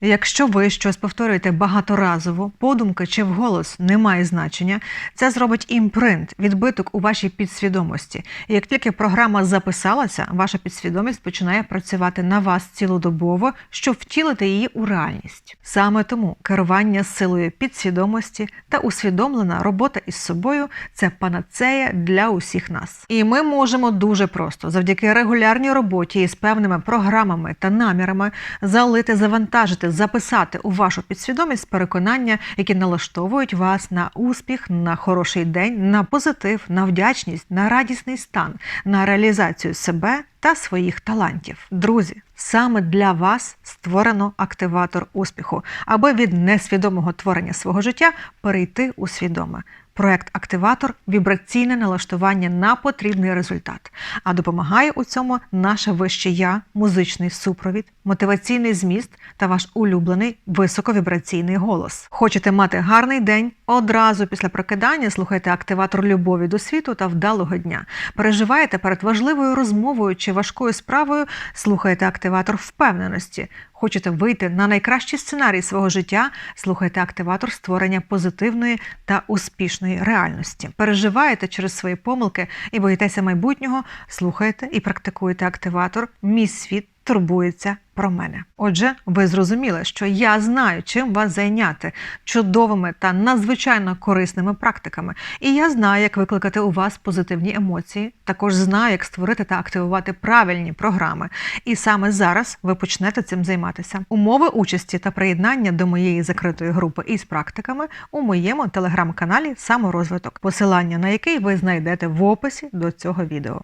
Якщо ви щось повторюєте багаторазово, подумки чи вголос не має значення, це зробить імпринт, відбиток у вашій підсвідомості. І як тільки програма записалася, ваша підсвідомість починає працювати на вас цілодобово, щоб втілити її у реальність. Саме тому керування силою підсвідомості та усвідомлена робота із собою це панацея для усіх нас. І ми можемо дуже просто завдяки регулярній роботі із певними програмами та намірами залити, завантажити, записати у вашу підсвідомість переконання, які налаштовують вас на успіх, на хороший день, на позитив, на вдячність, на радісний стан, на реалізацію себе та своїх талантів. Друзі, саме для вас створено активатор успіху, аби від несвідомого творення свого життя перейти у свідоме. Проект Активатор вібраційне налаштування на потрібний результат. А допомагає у цьому наше вище я, музичний супровід, мотиваційний зміст та ваш улюблений високовібраційний голос. Хочете мати гарний день? Одразу після прокидання слухайте активатор любові до світу та вдалого дня. Переживаєте перед важливою розмовою чи важкою справою? Слухайте активатор впевненості. Хочете вийти на найкращий сценарій свого життя? Слухайте активатор створення позитивної та успішної реальності. Переживаєте через свої помилки і боїтеся майбутнього? Слухайте і практикуйте активатор. Мій світ турбується про мене. Отже, ви зрозуміли, що я знаю, чим вас зайняти чудовими та надзвичайно корисними практиками. І я знаю, як викликати у вас позитивні емоції. Також знаю, як створити та активувати правильні програми. І саме зараз ви почнете цим займатися. Умови участі та приєднання до моєї закритої групи із практиками у моєму телеграм-каналі Саморозвиток, посилання на який ви знайдете в описі до цього відео.